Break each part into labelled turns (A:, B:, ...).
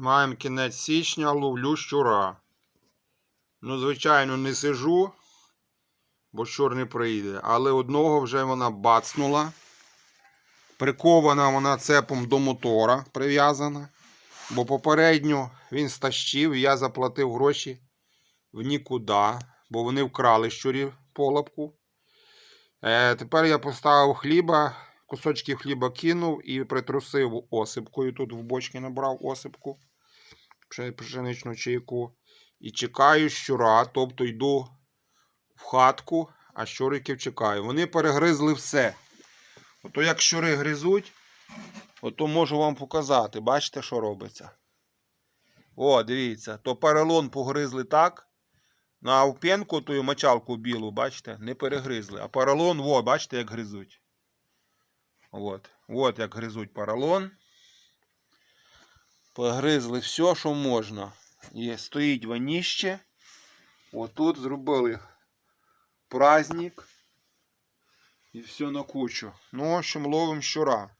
A: Маємо кінець січня, ловлю щура. Ну, звичайно, не сижу, бо щур не прийде. Але одного вже вона бацнула. Прикована вона цепом до мотора прив'язана. Бо попередньо він стащив, і я заплатив гроші в нікуди, бо вони вкрали щурів полапку. Е, тепер я поставив хліба, кусочки хліба кинув і притрусив осипкою. Тут в бочки набрав осипку, пшеничну чайку. І чекаю щура, тобто йду в хатку, а щуриків чекаю. Вони перегризли все. Ото як щури гризуть, ото можу вам показати. Бачите, що робиться? О, дивіться, то поролон погризли так. Ну, а в пенку ту мочалку білу, бачите, не перегризли. А поролон, во, бачите, як гризуть. От, от як гризуть поролон. Погризли все, що можна. І стоїть ваніще. Отут зробили праздник. І все на кучу. Ну, в общем, ловимо щура.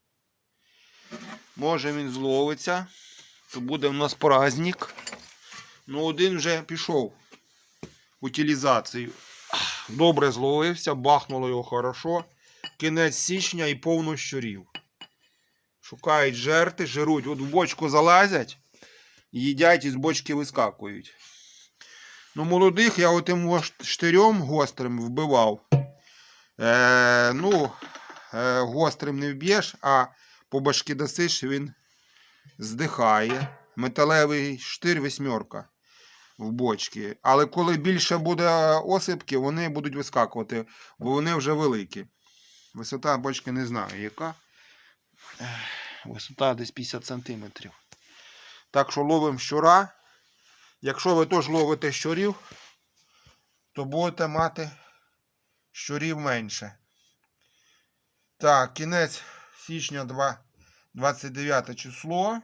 A: Може він зловиться. То буде у нас праздник. Ну, один вже пішов в утилізацію. Добре зловився, бахнуло його хорошо. Кінець січня і повно щурів. Шукають жерти, жируть. От в бочку залазять, їдять і з бочки вискакують. Ну, молодих я отим штирем гострим вбивав. Е, ну, е, гострим не вб'єш, а по башки дасиш, він здихає. Металевий штир восьмерка в бочки. Але коли більше буде осипки, вони будуть вискакувати, бо вони вже великі. Висота бочки не знаю, яка. Висота десь 50 см. Так що ловимо щура. Якщо ви теж ловите щурів, то будете мати щурів менше. Так, кінець січня 2, 29 число.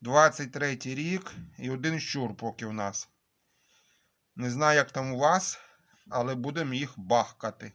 A: 23 рік і один щур поки в нас. Не знаю, як там у вас, але будемо їх бахкати.